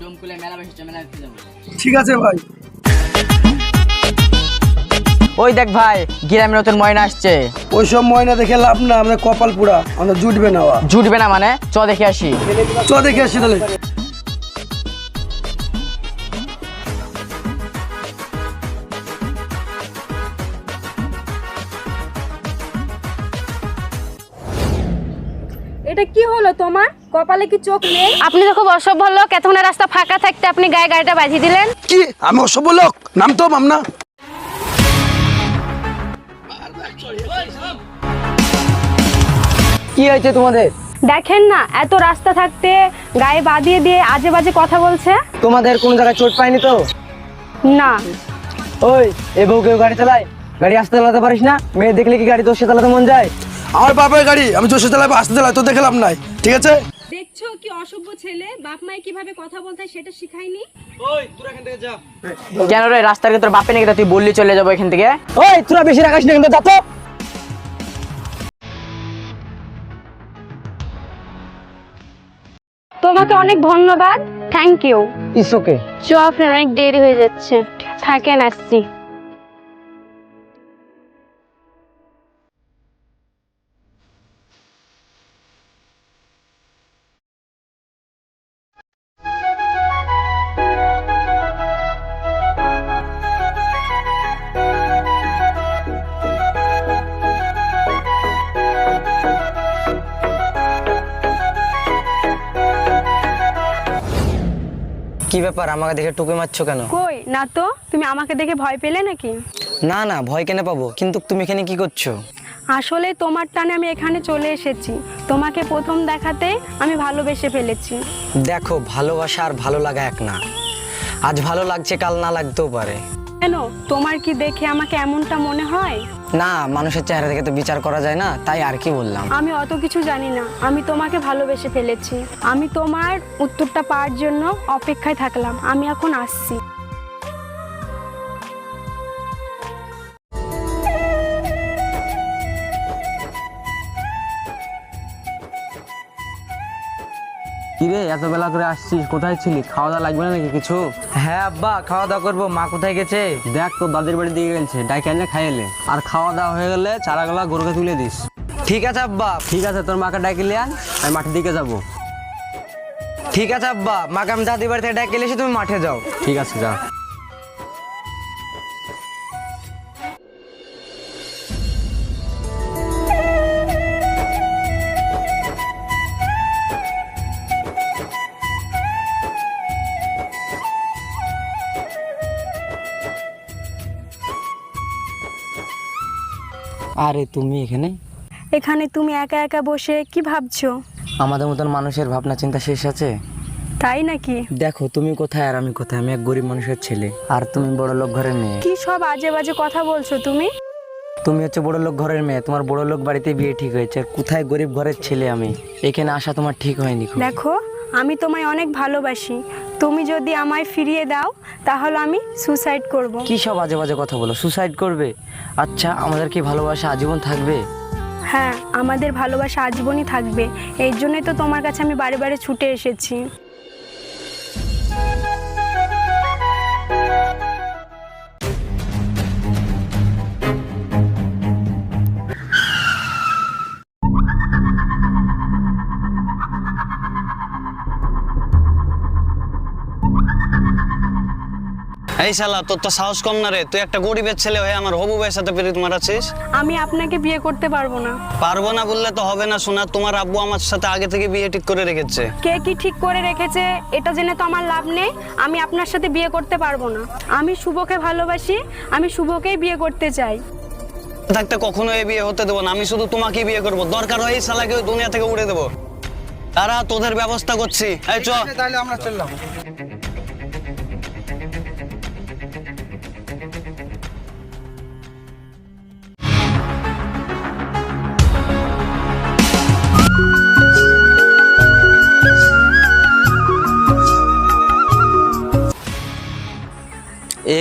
ডোমকুলে মেলা বসেছে মেলা দেখতে যাব। ঠিক আছে ভাই। ওই দেখ ভাই গ্রামে নতুন ময়না আসছে। ওইসব ময়না দেখে লাভ না আমাদের কপাল পুরা আমাদের জুটবে না জুটবে না মানে? চ দেখে আসি। চ দেখে আসি তাহলে। এটা কি হলো তোমার? কপালে কি চোখ নেই? আপনি তো খুব অসভ্য লোক এতক্ষণে রাস্তা ফাঁকা থাকতে আপনি গায়ে গাড়িটা বাঁধিয়ে দিলেন। কি? আমি অসভ্য লোক? নাম তো মামনা। কি হয়েছে তোমাদের? দেখেন না এত রাস্তা থাকতে গায়ে বাঁধিয়ে দিয়ে আজে বাজে কথা বলছে? তোমাদের কোন জায়গায় চোট পায়নি তো? না। ওই এ বউ কেউ গাড়ি চালায়? গাড়ি আসতে চালাতে পারিস না? মেয়ে দেখলে কি গাড়ি তোর সাথে চালাতে মন যায়? আমার বাপের গাড়ি আমি জোশে চালাবো আসতে চালাই তো দেখে লাভ নাই ঠিক আছে? দেখছ কি অসভ্য ছেলে? বাপ মায়ে কীভাবে কথা বলতে হয় সেটা শিখায়নি? কেন রে রাস্তার তোর বাপে নাকি তুই বললি চলে যাব এখান থেকে? ওই তোরা বেশি রাখাস না কিন্তু যা তো। তোমাকে অনেক ধন্যবাদ থ্যাংক ইউ ইস ওকে চ আপনার অনেক দেরি হয়ে যাচ্ছে। থাকেন আসছি। কি ব্যাপার? আমাকে দেখে টুকে মারছো কেন? কই? না তো? তুমি আমাকে দেখে ভয় পেলে নাকি? না না ভয় কেন পাবো? কিন্তু তুমি এখানে কি করছ? আসলে তোমার টানে আমি এখানে চলে এসেছি। তোমাকে প্রথম দেখাতে আমি ভালোবেসে ফেলেছি। দেখো ভালোবাসা আর ভালো লাগা এক না। আজ ভালো লাগছে কাল না লাগতেও পারে। কেন? তোমার কি দেখে আমাকে এমনটা মনে হয়? না, মানুষের চেহারা থেকে তো বিচার করা যায় না, তাই আর কি বললাম? আমি অত কিছু জানি না। আমি তোমাকে ভালোবেসে ফেলেছি। আমি তোমার উত্তরটা পাওয়ার জন্য অপেক্ষায় থাকলাম। আমি এখন আসছি। কিরে এত বেলা করে আসছিস? কোথায় ছিলি? খাওয়া দাওয়া লাগবে না নাকি কিছু? হ্যাঁ আব্বা খাওয়া দাওয়া করব। মা কোথায় গেছে? দেখ তোর দাদির বাড়ি দিয়ে গেছে। ডাইকে এনে খাইলে আর খাওয়া দাওয়া হয়ে গেলে চারাগুলা গরুকে তুলে দিস। ঠিক আছে আব্বা। ঠিক আছে তোর মাকে ডাকি লিয়ে আন আমি মাঠের দিকে যাব। ঠিক আছে আব্বা। মাকে আমি দাদি বাড়ি থেকে ডেকে এসে তুমি মাঠে যাও। ঠিক আছে যা। আরে তুমি এখানে? এখানে তুমি একা একা বসে কি ভাবছ? আমাদের মতন মানুষের ভাবনা চিন্তা শেষ আছে? তাই নাকি? দেখো তুমি কোথায় আর আমি কোথায়? আমি এক গরিব মানুষের ছেলে। আর তুমি বড় লোক ঘরের মেয়ে। কি সব আজে বাজে কথা বলছো তুমি? তুমি হচ্ছে বড় লোক ঘরের মেয়ে। তোমার বড় লোক বাড়িতে বিয়ে ঠিক হয়েছে। আর কোথায় গরিব ঘরের ছেলে আমি? এখানে আসা তোমার ঠিক হয়নি দেখো আমি তোমায় অনেক ভালোবাসি। তুমি যদি আমায় ফিরিয়ে দাও তাহলে আমি সুসাইড করব। কি সব আজে বাজে কথা বলো? সুসাইড করবে? আচ্ছা আমাদের কি ভালোবাসা আজীবন থাকবে? হ্যাঁ আমাদের ভালোবাসা আজীবনই থাকবে। এই জন্যই তো তোমার কাছে আমি বারে বারে ছুটে এসেছি। এই শালা তোর তো সাহস কম না রে। তুই একটা গরিবের ছেলে হয়ে আমার হবু ভাইয়ের সাথে প্রীত মারাছিস আমি আপনাকে বিয়ে করতে পারব না। পারব না বললে তো হবে না শোনা তোমার আব্বু আমার সাথে আগে থেকে বিয়ে ঠিক করে রেখেছে। কে কি ঠিক করে রেখেছে এটা জেনে তো আমার লাভ নেই। আমি আপনার সাথে বিয়ে করতে পারব না। আমি শুভকে ভালোবাসি আমি শুভকেই বিয়ে করতে চাই। থাকতে কখনো এ বিয়ে হতে দেবো না আমি শুধু তোমাকেই বিয়ে করব। দরকার হয় এই শালাকে ওই দুনিয়া থেকে উড়ে দেবো। তারা তোদের ব্যবস্থা করছি। এই চ তাহলে আমরা চললাম।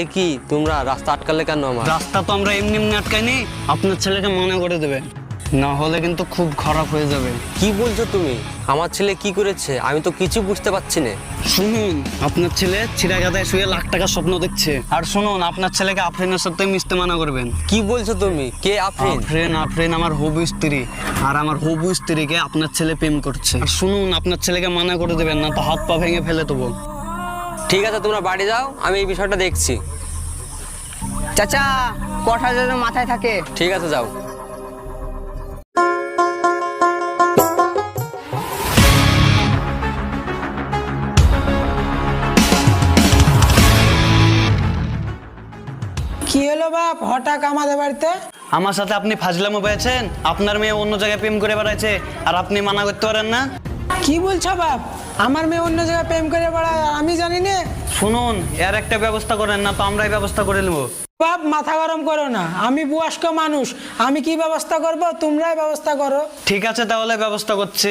এ কি তোমরা রাস্তা আটকালে কেন আমার? রাস্তা তো আমরা এমনি এমনি আটকাইনি আপনার ছেলেকে মনে করে দেবে। না হলে কিন্তু খুব খারাপ হয়ে যাবে। কি বলছো তুমি? আমার ছেলে কি করেছে? আমি তো কিছু বুঝতে পারছি না। শুনুন আপনার ছেলে চিরাগাদায় শুয়ে লাখ টাকার স্বপ্ন দেখছে। আর শুনুন আপনার ছেলেকে আফরিনের সাথে মিশতে মানা করবেন। কি বলছো তুমি? কে আফরিন? আফরিন আফরিন আমার হবু স্ত্রী। আর আমার হবু স্ত্রীকে আপনার ছেলে প্রেম করছে। আর শুনুন আপনার ছেলেকে মানা করে দেবেন না তো হাত পা ভেঙে ফেলে দেবো। ঠিক আছে তোমরা বাড়ি যাও আমি এই বিষয়টা দেখছি। চাচা কথা যেন মাথায় থাকে? ঠিক আছে যাও। কি হলো বাপ? হঠাৎ আমাদের বাড়িতে? আমার সাথে আপনি ফাজলামো পেয়েছেন? আপনার মেয়ে অন্য জায়গায় প্রেম করে বেড়াচ্ছে আর আপনি মানা করতে পারেন না? কি বলছো বাপ? আমার মেয়ে অন্য জায়গায় প্রেম করে বেড়ায় আর আমি জানি না। শুনুন এর একটা ব্যবস্থা করেন না তো আমরাই ব্যবস্থা করে নেব। বাপ মাথা গরম করো না। আমি বয়স্ক মানুষ। আমি কি ব্যবস্থা করব? তোমরাই ব্যবস্থা করো। ঠিক আছে তাহলে ব্যবস্থা করছি।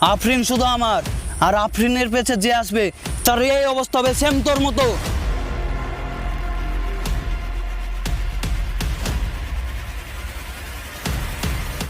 আফরিন শুধু আমার, আর আফরিনের পেছে যে আসবে, তার এই অবস্থা হবে সেম তোর মতো।